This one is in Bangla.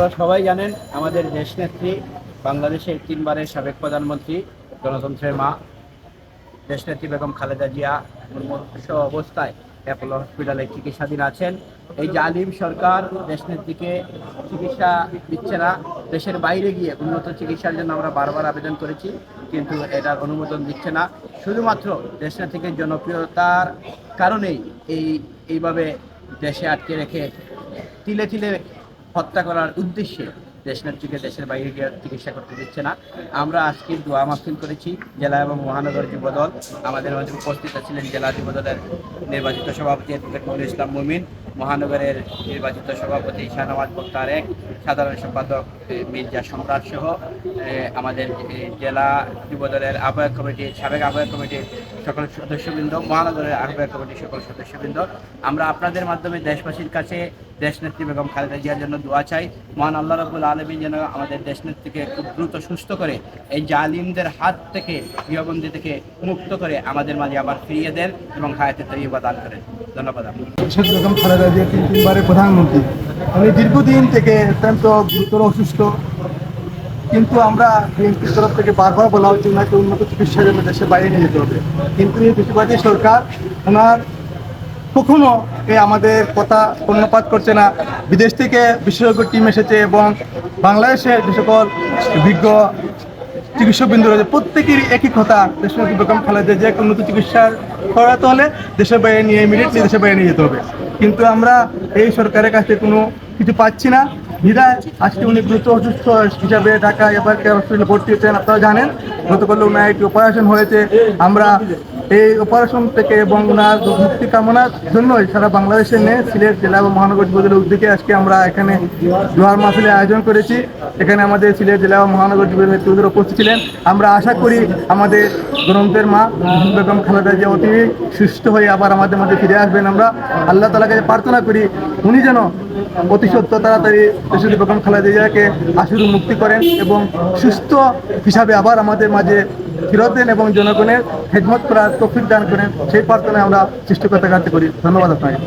আপনারা সবাই জানেন, আমাদের দেশ নেত্রী, বাংলাদেশের তিনবারের সাবেক প্রধানমন্ত্রী, গণতন্ত্রের মা দেশনেত্রী বেগম খালেদা জিয়া মুমূর্ষ অবস্থায় অ্যাপোলো হসপিটালে চিকিৎসাধীন আছেন। এই জালিম সরকার দেশনেত্রীকে চিকিৎসা দিচ্ছে না, দেশের বাইরে গিয়ে উন্নত চিকিৎসার জন্য আমরা বারবার আবেদন করেছি, কিন্তু এটার অনুমোদন দিচ্ছে না। শুধুমাত্র দেশ দেশনেত্রীকে জনপ্রিয়তার কারণেই এই, এইভাবে দেশে আটকে রেখে তিলে তিলে হত্যা করার উদ্দেশ্যে দেশনেত্রীকে দেশের বাইরে গিয়ে চিকিৎসা করতে দিচ্ছে না। আমরা আজকে দোয়া মাহফিল করেছি জেলা এবং মহানগর যুবদল। আমাদের মধ্যে উপস্থিত ছিলেন জেলা যুবদলের নির্বাচিত সভাপতি ইসলাম মুমিন। মহানগরের নির্বাচিত সভাপতি শাহনওয়াজ মুক্তার এক সাধারণ সম্পাদক মির্জা সম্রাট সহ আমাদের জেলা যুবদলের আহ্বায়ক কমিটির সাবেক আহ্বায়ক কমিটির সকল সদস্যবৃন্দ, মহানগরের আহ্বায়ক কমিটির সকল সদস্যবৃন্দ, আমরা আপনাদের মাধ্যমে দেশবাসীর কাছে দেশনেত্রী বেগম খালেদা জিয়ার জন্য দোয়া চাই। মহান আল্লাহ রবুল আলমী যেন আমাদের দেশনেত্রীকে খুব দ্রুত সুস্থ করে, এই জালিমদের হাত থেকে, গৃহবন্দী থেকে মুক্ত করে আমাদের মাঝে আবার ফিরিয়ে দেন এবং হায়াতে তৈবা দান করেন। ধন্যবাদ জিয়া তিন তিনবারের প্রধানমন্ত্রী। উনি দীর্ঘদিন থেকে অত্যন্ত গুরুতর অসুস্থ। কিন্তু আমরা বিএনপির তরফ থেকে বারবার বলা হচ্ছে ওনাকে উন্নত চিকিৎসার জন্য দেশের বাইরে নিয়ে যেতে হবে। কিন্তু এই বেশিরভাগই সরকার ওনার কখনো এই আমাদের কথা কর্ণপাত করছে না। বিদেশ থেকে বিশেষজ্ঞ টিম এসেছে এবং বাংলাদেশের যে সকল বিজ্ঞ চিকিৎসকবৃন্দ রয়েছে প্রত্যেকেরই একই কথা, দেশের বেগম খালেদা যে উন্নত চিকিৎসার করাতে হলে দেশের বাইরে নিয়ে ইমিডিয়েটলি দেশের বাইরে নিয়ে যেতে হবে। কিন্তু আমরা এই সরকারের কাছে কোনো কিছু পাচ্ছি না। বিধায় আজকে উনি দ্রুত অসুস্থ হিসাবে ঢাকা এবার ভর্তি হয়েছেন, আপনারা জানেন। গতকাল উনি একটি অপারেশন হয়েছে। আমরা এই অপারেশন থেকে ওনার মুক্তি কামনার জন্যই সারা বাংলাদেশে নিয়ে সিলেট জেলা এবং মহানগর যুবদলের উদ্যোগে আজকে আমরা এখানে জোয়ার মাহফিলের আয়োজন করেছি। এখানে আমাদের সিলেট জেলা এবং মহানগর যুবদলের নেতৃত্বরা উপস্থিত ছিলেন। আমরা আশা করি আমাদের গ্রন্থের মা বেগম খালেদা জিয়া অতি সুস্থ হয়ে আবার আমাদের মধ্যে ফিরে আসবেন আমরা। আল্লাহ তালাকে প্রার্থনা করি, উনি যেন অতি সত্য, তাড়াতাড়ি দেশের বেগম খালেদা জিয়াকে আশুর মুক্তি করেন এবং সুস্থ হিসাবে আবার আমাদের মাঝে ফিরত দেন এবং জনগণের খেদমত করার তফিক দান করেন। সেই প্রার্থনায় আমরা সৃষ্টিকর্তা কাছে করি। ধন্যবাদ আপনাকে।